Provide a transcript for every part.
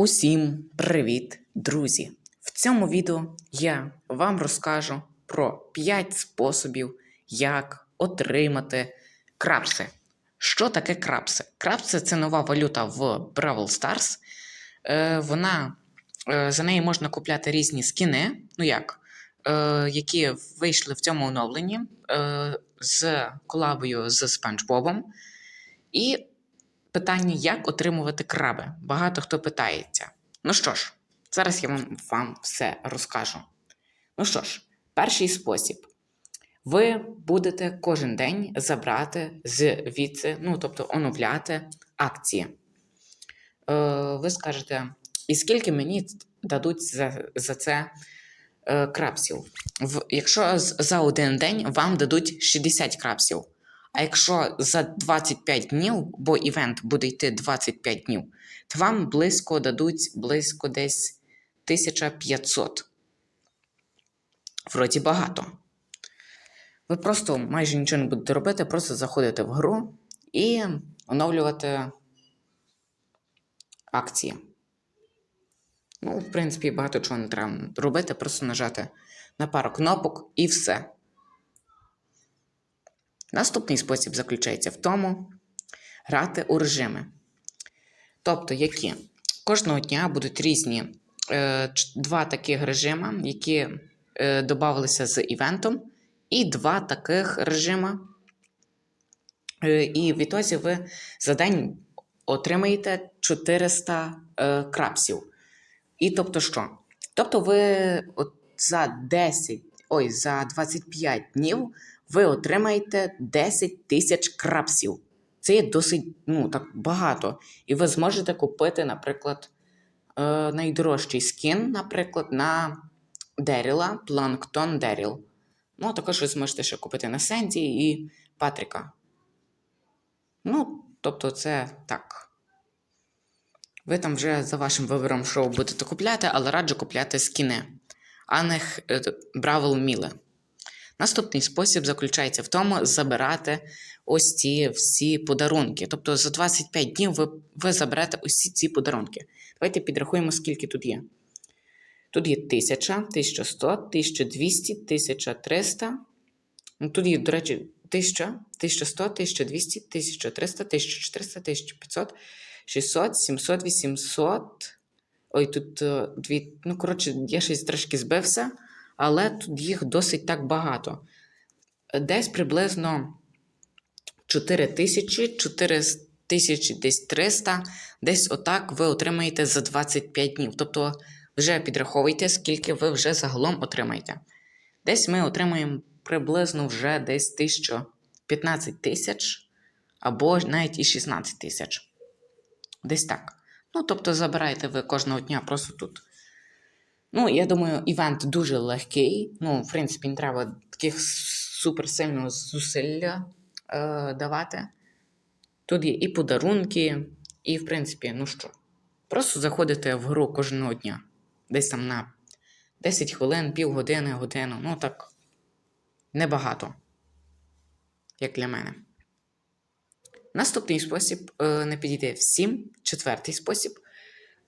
Усім привіт, друзі! В цьому відео я вам розкажу про 5 способів, як отримати крапси. Що таке крапси? Крапси це нова валюта в Brawl Stars. Е, вона, е, за неї можна купляти різні скіни, ну як, е, які вийшли в цьому оновленні е, з колабою з Спанч Бобом. І питання, як отримувати краби. Багато хто питається. Ну що ж, зараз я вам, вам все розкажу. Ну що ж, перший спосіб. Ви будете кожен день забрати звідси, ну, тобто оновляти акції. Е, ви скажете, і скільки мені дадуть за, за це е, крапсів? В, якщо за один день вам дадуть 60 крапсів. А якщо за 25 днів, бо івент буде йти 25 днів, то вам близько дадуть близько десь 1500. Вроді багато. Ви просто майже нічого не будете робити, просто заходите в гру і оновлювати акції. Ну, в принципі, багато чого не треба робити, просто нажати на пару кнопок і все. Наступний спосіб заключається в тому грати у режими. Тобто, які кожного дня будуть різні е, два таких режима, які е, додавалися з івентом, і два таких режима. Е, і в ітозі ви за день отримаєте 400 е, крапсів. І тобто що? Тобто ви от за 10, ой, за 25 днів ви отримаєте 10 тисяч крапсів. Це є досить ну, так, багато. І ви зможете купити, наприклад, е, найдорожчий скін, наприклад, на Деріла, Планктон Деріл. Ну, а також ви зможете ще купити на Сенді і Патріка. Ну, тобто, це так. Ви там вже за вашим вибором шоу будете купляти, але раджу купляти скіни, а не х- е, Бравл Міли. Наступний спосіб заключається в тому забирати ось ці всі подарунки. Тобто за 25 днів ви, ви заберете усі ці подарунки. Давайте підрахуємо, скільки тут є. Тут є 1000, 1100, 1200, 1300. Ну, тут є, до речі, 1000, 1100, 1200, 1300, 1400, 1500, 600, 700, 800. Ой, тут е, дві. Ну, коротше, я щось трошки збився, але тут їх досить так багато. Десь приблизно 4 тисячі, 4 тисячі, десь 300, десь отак ви отримаєте за 25 днів. Тобто вже підраховуйте, скільки ви вже загалом отримаєте. Десь ми отримаємо приблизно вже десь 1000, 15 тисяч або навіть і 16 тисяч. Десь так. Ну, тобто забираєте ви кожного дня просто тут. Ну, я думаю, івент дуже легкий. Ну, в принципі, не треба таких суперсильного зусилля е, давати. Тут є і подарунки, і, в принципі, ну що, просто заходите в гру кожного дня. Десь там на 10 хвилин, півгодини, годину. Ну так, небагато, як для мене. Наступний спосіб е, не підійде всім. Четвертий спосіб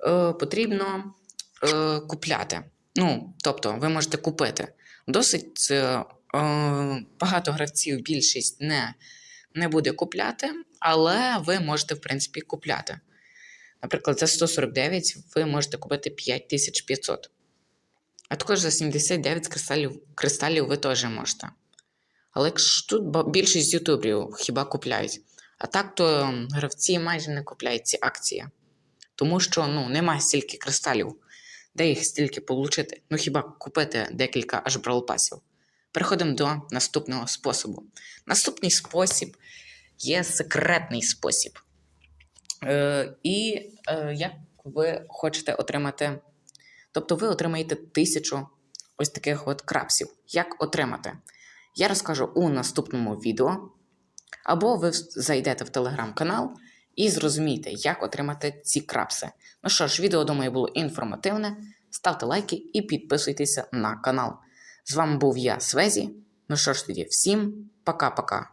е, потрібно е, купляти. Ну, тобто, ви можете купити. Досить багато гравців, більшість не, не буде купляти, але ви можете, в принципі, купляти. Наприклад, за 149 ви можете купити 5500. А також за 79 кристалів, кристалів ви теж можете. Але якщо тут більшість ютуберів хіба купляють. А так то гравці майже не купляють ці акції. Тому що ну, немає стільки кристалів. Де їх стільки отримати? Ну хіба купити декілька аж бралпасів. Переходимо до наступного способу. Наступний спосіб є секретний спосіб. Е, і е, як ви хочете отримати. Тобто ви отримаєте тисячу ось таких от крапсів. Як отримати? Я розкажу у наступному відео. Або ви зайдете в телеграм-канал і зрозумієте, як отримати ці крапси. Ну що ж, відео, думаю, було інформативне. Ставте лайки і підписуйтеся на канал. З вами був я, Свезі. Ну що ж тоді, всім пока-пока.